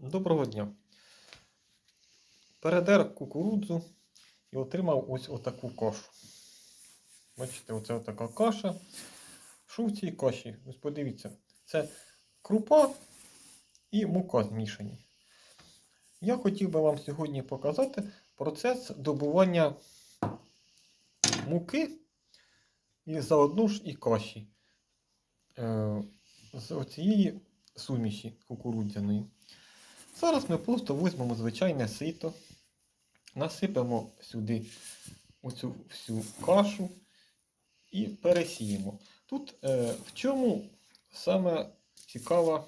Доброго дня. Передер кукурудзу і отримав ось отаку кашу. Бачите, оце така каша. Що в цій каші? Ось подивіться, це крупа і мука змішані. Я хотів би вам сьогодні показати процес добування муки і заодно ж і каші е, з оцієї суміші кукурудзяної. Зараз ми просто візьмемо звичайне сито, насипемо сюди оцю всю кашу і пересіємо. Тут е, в чому саме цікава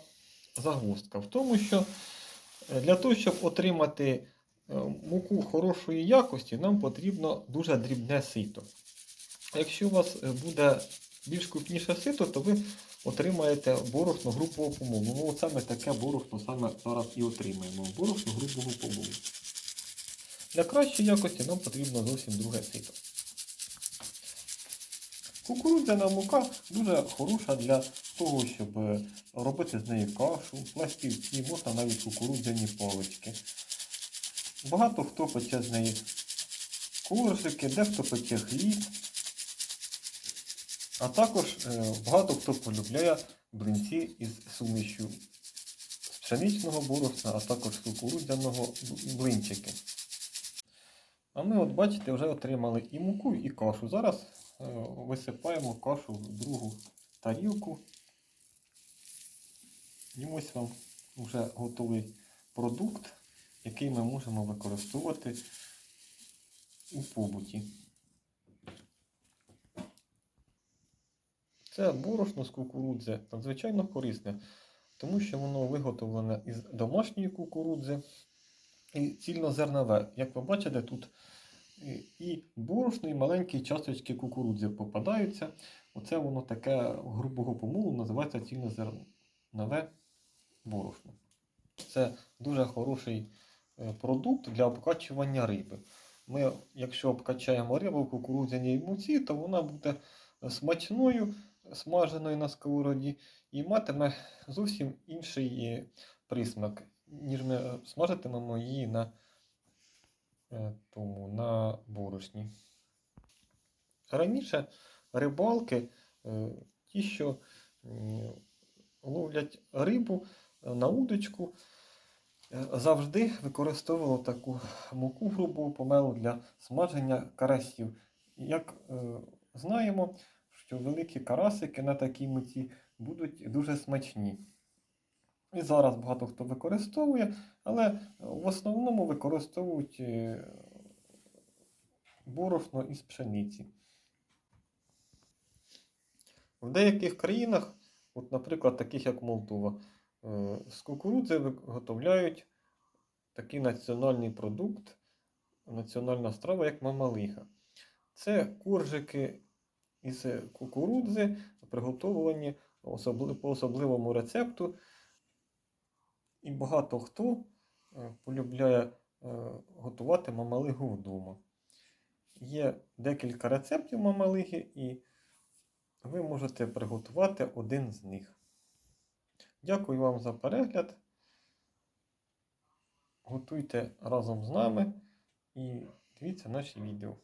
загвоздка? В тому, що е, для того, щоб отримати е, муку хорошої якості, нам потрібно дуже дрібне сито. Якщо у вас е, буде більш крупніше сито, то ви отримаєте борошно грубого помолу. Ну, от саме таке борошно саме зараз і отримаємо. Борошно грубого помолу. Для кращої якості нам потрібно зовсім друге сито. Кукурудзяна мука дуже хороша для того, щоб е, робити з неї кашу, пластівці, можна навіть кукурудзяні палички. Багато хто пече з неї коржики, дехто пече хліб. А також е, багато хто полюбляє блинці із сумішю з пшеничного борошна, а також з кукурудзяного блинчики. А ми, от бачите, вже отримали і муку, і кашу. Зараз е, висипаємо кашу в другу тарілку. І ось вам вже готовий продукт, який ми можемо використовувати у побуті. Це борошно з кукурудзи надзвичайно корисне, тому що воно виготовлене із домашньої кукурудзи і цільнозернове. Як ви бачите, тут і- борошно, і маленькі часточки кукурудзи попадаються. Оце воно таке грубого помолу називається цільнозернове борошно. Це дуже хороший е, продукт для обкачування риби. Ми, якщо обкачаємо рибу в кукурудзяній муці, то вона буде смачною, смаженою на сковороді і матиме зовсім інший е, присмак, ніж ми смажитимемо її на, е, тому, на борошні. Раніше рибалки, е, ті, що ловлять рибу на удочку, завжди використовували таку муку грубого помелу для смаження карасів. Як знаємо, що великі карасики на такій муці будуть дуже смачні. І зараз багато хто використовує, але в основному використовують е, борошно із пшениці. В деяких країнах, от, наприклад, таких як Молдова, е, з кукурудзи виготовляють такий національний продукт, національна страва, як мамалига. Це коржики із кукурудзи, приготовлені по особливому рецепту. І багато хто е, полюбляє е, готувати мамалигу вдома. Є декілька рецептів мамалиги, і ви можете приготувати один з них. Дякую вам за перегляд. Готуйте разом з нами і дивіться наші відео.